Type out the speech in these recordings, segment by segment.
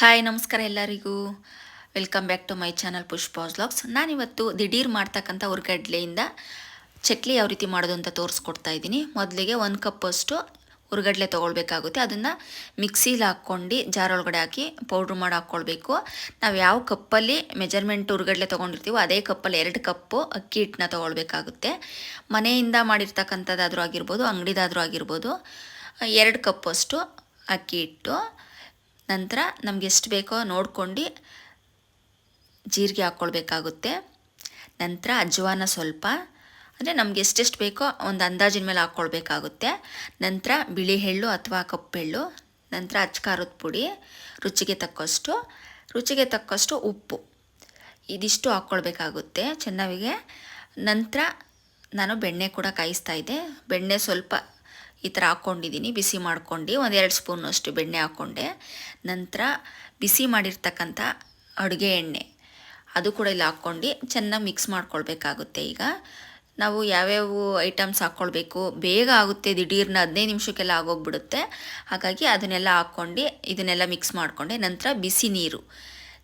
Hi, ನಮಸ್ಕಾರ ಎಲ್ಲರಿಗೂ. Welcome back to my channel Pushpa's vlogs ನಾನಿವತ್ತು ದಿಢೀರ್ ಮಾಡ್ತಕ್ಕಂಥ ಹುರ್ಗಡ್ಲೆಯಿಂದ ಚಕ್ಲಿ ಯಾವ ರೀತಿ ಮಾಡೋದು ಅಂತ ತೋರಿಸ್ಕೊಡ್ತಾ ಇದ್ದೀನಿ. ಮೊದಲಿಗೆ ಒಂದು ಕಪ್ಪಷ್ಟು ಹುರ್ಗಡ್ಲೆ ತೊಗೊಳ್ಬೇಕಾಗುತ್ತೆ. ಅದನ್ನು ಮಿಕ್ಸಿಲಿ ಹಾಕ್ಕೊಂಡು ಜಾರ್ ಒಳಗಡೆ ಹಾಕಿ ಪೌಡ್ರ್ ಮಾಡಿ ಹಾಕ್ಕೊಳ್ಬೇಕು. ನಾವು ಯಾವ ಕಪ್ಪಲ್ಲಿ ಮೆಜರ್ಮೆಂಟ್ ಹುರ್ಗಡ್ಲೆ ತೊಗೊಂಡಿರ್ತೀವೋ ಅದೇ ಕಪ್ಪಲ್ಲಿ ಎರಡು ಕಪ್ಪು ಅಕ್ಕಿ ಹಿಟ್ಟನ್ನ ತೊಗೊಳ್ಬೇಕಾಗುತ್ತೆ. ಮನೆಯಿಂದ ಮಾಡಿರ್ತಕ್ಕಂಥದ್ದಾದರೂ ಆಗಿರ್ಬೋದು, ಅಂಗಡಿದಾದರೂ ಆಗಿರ್ಬೋದು, ಎರಡು ಕಪ್ಪಷ್ಟು ಅಕ್ಕಿ ಹಿಟ್ಟು ನಂತರ ನಮ್ಗೆ ಎಷ್ಟು ಬೇಕೋ ನೋಡ್ಕೊಂಡು ಜೀರಿಗೆ ಹಾಕ್ಕೊಳ್ಬೇಕಾಗುತ್ತೆ. ನಂತರ ಅಜ್ವಾನ ಸ್ವಲ್ಪ. ಅಂದರೆ ನಮ್ಗೆ ಎಷ್ಟೆಷ್ಟು ಬೇಕೋ ಒಂದು ಅಂದಾಜಿನ ಮೇಲೆ ಹಾಕ್ಕೊಳ್ಬೇಕಾಗುತ್ತೆ. ನಂತರ ಬಿಳಿ ಎಳ್ಳು ಅಥವಾ ಕಪ್ಪೆಳ್ಳು ನಂತರ ಅಚ್ಕಾರದ ಪುಡಿ. ರುಚಿಗೆ ತಕ್ಕಷ್ಟು. ರುಚಿಗೆ ತಕ್ಕಷ್ಟು ಉಪ್ಪು. ಇದಿಷ್ಟು ಹಾಕ್ಕೊಳ್ಬೇಕಾಗುತ್ತೆ ಚೆನ್ನಾಗಿ. ನಂತರ ನಾನು ಬೆಣ್ಣೆ ಕೂಡ ಕಾಯಿಸ್ತಾ ಇದ್ದೆ. ಬೆಣ್ಣೆ ಸ್ವಲ್ಪ ಈ ಥರ ಹಾಕ್ಕೊಂಡಿದ್ದೀನಿ. ಬಿಸಿ ಮಾಡ್ಕೊಂಡು ಒಂದೆರಡು ಸ್ಪೂನಷ್ಟು ಬೆಣ್ಣೆ ಹಾಕ್ಕೊಂಡೆ. ನಂತರ ಬಿಸಿ ಮಾಡಿರ್ತಕ್ಕಂಥ ಅಡುಗೆ ಎಣ್ಣೆ. ಅದು ಕೂಡ ಇಲ್ಲಿ ಹಾಕ್ಕೊಂಡು ಚೆನ್ನಾಗಿ ಮಿಕ್ಸ್ ಮಾಡ್ಕೊಳ್ಬೇಕಾಗುತ್ತೆ ಈಗ. ನಾವು ಯಾವ್ಯಾವ ಐಟಮ್ಸ್ ಹಾಕ್ಕೊಳ್ಬೇಕು, ಬೇಗ ಆಗುತ್ತೆ, ದಿಢೀರ್ನ ಹದಿನೈದು ನಿಮಿಷಕ್ಕೆಲ್ಲ ಆಗೋಗ್ಬಿಡುತ್ತೆ. ಹಾಗಾಗಿ ಅದನ್ನೆಲ್ಲ ಹಾಕ್ಕೊಂಡು ಇದನ್ನೆಲ್ಲ ಮಿಕ್ಸ್ ಮಾಡಿಕೊಂಡೆ. ನಂತರ ಬಿಸಿ ನೀರು.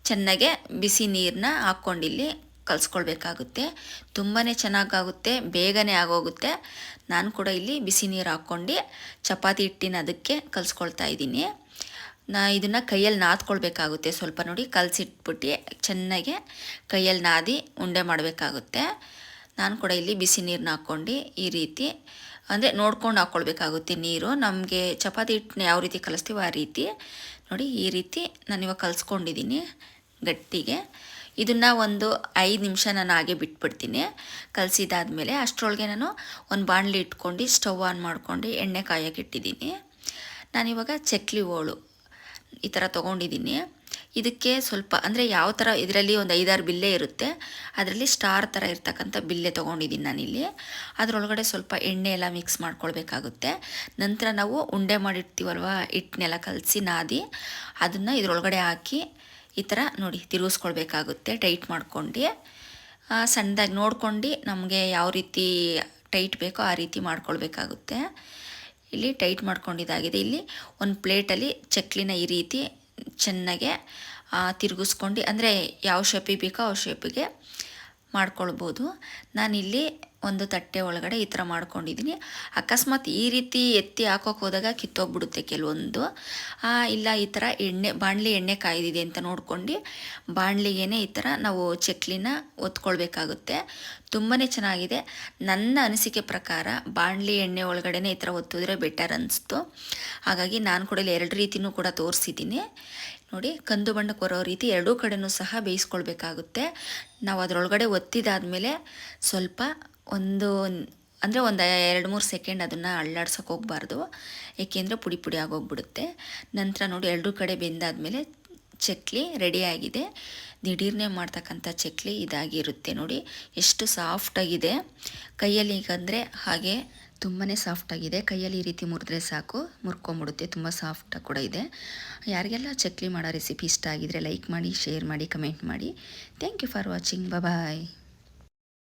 ಚೆನ್ನಾಗೆ ಬಿಸಿ ನೀರನ್ನ ಹಾಕ್ಕೊಂಡಿಲ್ಲಿ ಕಲಿಸ್ಕೊಳ್ಬೇಕಾಗುತ್ತೆ. ತುಂಬಾ ಚೆನ್ನಾಗಾಗುತ್ತೆ, ಬೇಗನೆ ಆಗೋಗುತ್ತೆ. ನಾನು ಕೂಡ ಇಲ್ಲಿ ಬಿಸಿ ನೀರು ಹಾಕ್ಕೊಂಡು ಚಪಾತಿ ಹಿಟ್ಟಿನ ಅದಕ್ಕೆ ಕಲಿಸ್ಕೊಳ್ತಾ ಇದ್ದೀನಿ. ನಾ ಇದನ್ನು ಕೈಯಲ್ಲಿ ನಾದ್ಕೊಳ್ಬೇಕಾಗುತ್ತೆ. ಸ್ವಲ್ಪ ನೋಡಿ ಕಲಸಿಟ್ಬಿಟ್ಟು ಚೆನ್ನಾಗೆ ಕೈಯಲ್ಲಿ ನಾದಿ ಉಂಡೆ ಮಾಡಬೇಕಾಗುತ್ತೆ. ನಾನು ಕೂಡ ಇಲ್ಲಿ ಬಿಸಿ ನೀರನ್ನ ಹಾಕ್ಕೊಂಡು ಈ ರೀತಿ, ಅಂದರೆ ನೋಡ್ಕೊಂಡು ಹಾಕ್ಕೊಳ್ಬೇಕಾಗುತ್ತೆ ನೀರು. ನಮಗೆ ಚಪಾತಿ ಹಿಟ್ಟನ್ನ ಯಾವ ರೀತಿ ಕಲಿಸ್ತೀವೋ ಆ ರೀತಿ ನೋಡಿ ಈ ರೀತಿ ನಾನಿವಾಗ ಕಲಿಸ್ಕೊಂಡಿದ್ದೀನಿ ಗಟ್ಟಿಗೆ. ಇದನ್ನು ಒಂದು ಐದು ನಿಮಿಷ ನಾನು ಹಾಗೆ ಬಿಟ್ಬಿಡ್ತೀನಿ. ಕಲಸಿದಾದ್ಮೇಲೆ ಅಷ್ಟರೊಳಗೆ ನಾನು ಒಂದು ಬಾಣಲಿ ಇಟ್ಕೊಂಡು ಸ್ಟವ್ ಆನ್ ಮಾಡ್ಕೊಂಡು ಎಣ್ಣೆ ಕಾಯಕ್ಕೆ ಇಟ್ಟಿದ್ದೀನಿ. ನಾನಿವಾಗ ಚಕ್ಲಿ ಹೋಳು ಈ ಥರ ತೊಗೊಂಡಿದ್ದೀನಿ. ಇದಕ್ಕೆ ಸ್ವಲ್ಪ ಅಂದರೆ ಯಾವ ಥರ ಇದರಲ್ಲಿ ಒಂದು ಐದಾರು ಬಿಲ್ಲೆ ಇರುತ್ತೆ, ಅದರಲ್ಲಿ ಸ್ಟಾರ್ ಥರ ಇರ್ತಕ್ಕಂಥ ಬಿಲ್ಲೆ ತೊಗೊಂಡಿದ್ದೀನಿ ನಾನಿಲ್ಲಿ ಅದರೊಳಗಡೆ ಸ್ವಲ್ಪ ಎಣ್ಣೆ ಎಲ್ಲ ಮಿಕ್ಸ್ ಮಾಡ್ಕೊಳ್ಬೇಕಾಗುತ್ತೆ. ನಂತರ ನಾವು ಉಂಡೆ ಮಾಡಿರ್ತೀವಲ್ವ ಹಿಟ್ಟನ್ನೆಲ್ಲ ಕಲಸಿ ನಾದಿ, ಅದನ್ನು ಇದರೊಳಗಡೆ ಹಾಕಿ ಈ ಥರ ನೋಡಿ, ತಿರುಗಿಸ್ಕೊಳ್ಬೇಕಾಗುತ್ತೆ. ಟೈಟ್ ಮಾಡ್ಕೊಂಡು ಸಣ್ಣದಾಗಿ ನೋಡ್ಕೊಂಡು ನಮಗೆ ಯಾವ ರೀತಿ ಟೈಟ್ ಬೇಕೋ ಆ ರೀತಿ ಮಾಡ್ಕೊಳ್ಬೇಕಾಗುತ್ತೆ. ಇಲ್ಲಿ ಟೈಟ್ ಮಾಡ್ಕೊಂಡಿದ್ದಾಗಿದೆ ಇಲ್ಲಿ ಒಂದು ಪ್ಲೇಟಲ್ಲಿ ಚಕ್ಲಿನ ಈ ರೀತಿ ಚೆನ್ನಾಗೆ ತಿರುಗಿಸ್ಕೊಂಡು, ಅಂದರೆ ಯಾವ ಶೇಪಿಗೆ ಬೇಕೋ ಆ ಶೇಪಿಗೆ ಮಾಡ್ಕೊಳ್ಬೋದು. ನಾನಿಲ್ಲಿ ಒಂದು ತಟ್ಟೆ ಒಳಗಡೆ ಈ ಥರ ಮಾಡ್ಕೊಂಡಿದ್ದೀನಿ. ಅಕಸ್ಮಾತ್ ಈ ರೀತಿ ಎತ್ತಿ ಹಾಕೋಕೆ ಹೋದಾಗ ಕಿತ್ತೋಗ್ಬಿಡುತ್ತೆ ಕೆಲವೊಂದು. ಇಲ್ಲ, ಈ ಥರ ಎಣ್ಣೆ, ಬಾಣಲಿ ಎಣ್ಣೆ ಕಾಯ್ದಿದೆ ಅಂತ ನೋಡ್ಕೊಂಡು ಬಾಣಲಿಗೇನೆ ಈ ಥರ ನಾವು ಚಕ್ಲಿನ ಒತ್ಕೊಳ್ಬೇಕಾಗುತ್ತೆ. ತುಂಬಾ ಚೆನ್ನಾಗಿದೆ. ನನ್ನ ಅನಿಸಿಕೆ ಪ್ರಕಾರ ಬಾಣಲಿ ಎಣ್ಣೆ ಒಳಗಡೆನೆ ಈ ಥರ ಒತ್ತಿದ್ರೆ ಬೆಟರ್ ಅನಿಸ್ತು. ಹಾಗಾಗಿ ನಾನು ಕೂಡ ಎರಡು ರೀತಿಯೂ ಕೂಡ ತೋರಿಸಿದ್ದೀನಿ. ನೋಡಿ, ಕಂದು ಬಣ್ಣಕ್ಕೆ ಬರೋ ರೀತಿ ಎರಡೂ ಕಡೆಯೂ ಸಹ ಬೇಯಿಸ್ಕೊಳ್ಬೇಕಾಗುತ್ತೆ. ನಾವು ಅದರೊಳಗಡೆ ಒತ್ತಿದಾದಮೇಲೆ ಸ್ವಲ್ಪ ಒಂದು, ಅಂದರೆ ಒಂದು ಎರಡು ಮೂರು ಸೆಕೆಂಡ್ ಅದನ್ನು ಅಳ್ಳಾಡ್ಸೋಕೆ ಹೋಗಬಾರ್ದು. ಏಕೆಂದರೆ ಪುಡಿ ಪುಡಿ ಆಗೋಗ್ಬಿಡುತ್ತೆ. ನಂತರ ನೋಡಿ, ಎರಡೂ ಕಡೆ ಬೆಂದಾದಮೇಲೆ ಚಕ್ಲಿ ರೆಡಿಯಾಗಿದೆ ದಿಢೀರ್ನೇ ಮಾಡ್ತಕ್ಕಂಥ ಚಕ್ಲಿ ಇದಾಗಿರುತ್ತೆ ನೋಡಿ. ಎಷ್ಟು ಸಾಫ್ಟಾಗಿದೆ ಕೈಯಲ್ಲಿ ಈಗಂದರೆ ಹಾಗೆ ತುಂಬಾ ಸಾಫ್ಟಾಗಿದೆ ಕೈಯಲ್ಲಿ ಈ ರೀತಿ ಮುರಿದ್ರೆ ಸಾಕು. ಮುರ್ಕೊಂಬಿಡುತ್ತೆ. ತುಂಬ ಸಾಫ್ಟಾಗಿ ಕೂಡ ಇದೆ. ಯಾರಿಗೆಲ್ಲ ಚಕ್ಲಿ ಮಾಡೋ ರೆಸಿಪಿ ಇಷ್ಟ ಆಗಿದರೆ ಲೈಕ್ ಮಾಡಿ ಶೇರ್ ಮಾಡಿ ಕಮೆಂಟ್ ಮಾಡಿ. Thank you for watching bye